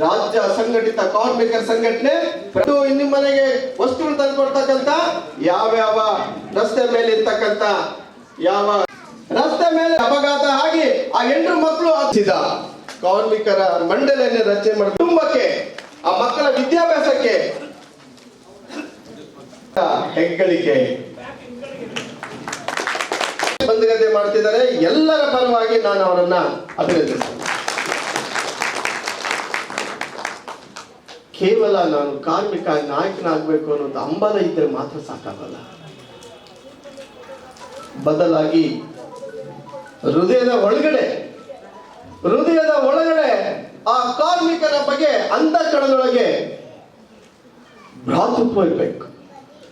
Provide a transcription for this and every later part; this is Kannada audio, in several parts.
ರಾಜ್ಯ ಅಸಂಘಟಿತ ಕಾರ್ಮಿಕರ ಸಂಘಟನೆ ನಿಮ್ಮ ಮನೆಗೆ ವಸ್ತುಗಳು ತಂದ್ಕೊಡ್ತಕ್ಕಂತ ಯಾವ್ಯಾವ ರಸ್ತೆ ಮೇಲೆ ಇರ್ತಕ್ಕಂತ ಯಾವ ರಸ್ತೆ ಮೇಲೆ ಅಪಘಾತ ಆಗಿ ಆ ಹೆಣ್ಣು ಮಕ್ಕಳು ಹಚ್ಚಿದ ಕಾರ್ಮಿಕರ ಮಂಡಳಿಯನ್ನು ರಚನೆ ಮಾಡಿ ಕುಟುಂಬಕ್ಕೆ, ಆ ಮಕ್ಕಳ ವಿದ್ಯಾಭ್ಯಾಸಕ್ಕೆ, ಹೆಗ್ಗಳಿಕೆ. ಬಂಧುಗತೆ ಮಾಡ್ತಿದ್ದಾರೆ. ಎಲ್ಲರ ಪರವಾಗಿ ನಾನು ಅವರನ್ನ ಅಭಿನಂದಿಸ್ತೇನೆ. ಕೇವಲ ನಾನು ಕಾರ್ಮಿಕ ನಾಯಕನಾಗಬೇಕು ಅನ್ನೋದು ಹಂಬಲ ಇದ್ರೆ ಮಾತ್ರ ಸಾಕಾಗಲ್ಲ. ಬದಲಾಗಿ ಹೃದಯದ ಒಳಗಡೆ ಹೃದಯದ ಒಳಗಡೆ ಆ ಕಾರ್ಮಿಕರ ಬಗ್ಗೆ ಅಂತಃಕರಣದೊಳಗೆ ಭ್ರಾತೃತ್ವ ಇರಬೇಕು.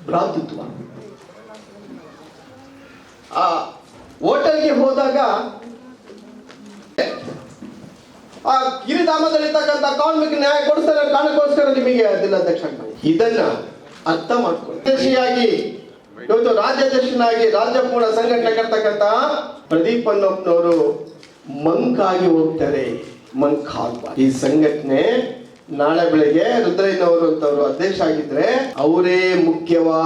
ಭ್ರಾತೃತ್ವ. ಆ ಹೋಟೆಲ್ಗೆ ಹೋದಾಗ ಆ ಗಿರಿಧಾಮದಲ್ಲಿರ್ತಕ್ಕಂಥ ಕಾರ್ಮಿಕ ನ್ಯಾಯ ಕೊಡಿಸ್ತಾರೆ ಕಾರಣಕ್ಕೋಸ್ಕರ ನಿಮಗೆ ಜಿಲ್ಲಾಧ್ಯಕ್ಷ. ಇದನ್ನ ಅರ್ಥ ಮಾಡ್ಕೊಳ್ಳಿ ಅಧ್ಯಕ್ಷಿಯಾಗಿ ಇವತ್ತು ರಾಜ್ಯಾಧ್ಯಕ್ಷನಾಗಿ ರಾಜ್ಯಪೂರ್ಣ ಸಂಘಟನೆ ಕರ್ತಕ್ಕಂಥ ಪ್ರದೀಪ್ ಅನ್ನಪ್ಪನವರು ಮಂಕಾಗಿ ಹೋಗ್ತಾರೆ ಮಂಕ್. ಈ ಸಂಘಟನೆ ನಾಳೆ ಬೆಳಿಗ್ಗೆ ರುದ್ರಯ್ಯನವರು ಅಂತವರು ಅಧ್ಯಕ್ಷ ಆಗಿದ್ರೆ ಅವರೇ ಮುಖ್ಯವಾ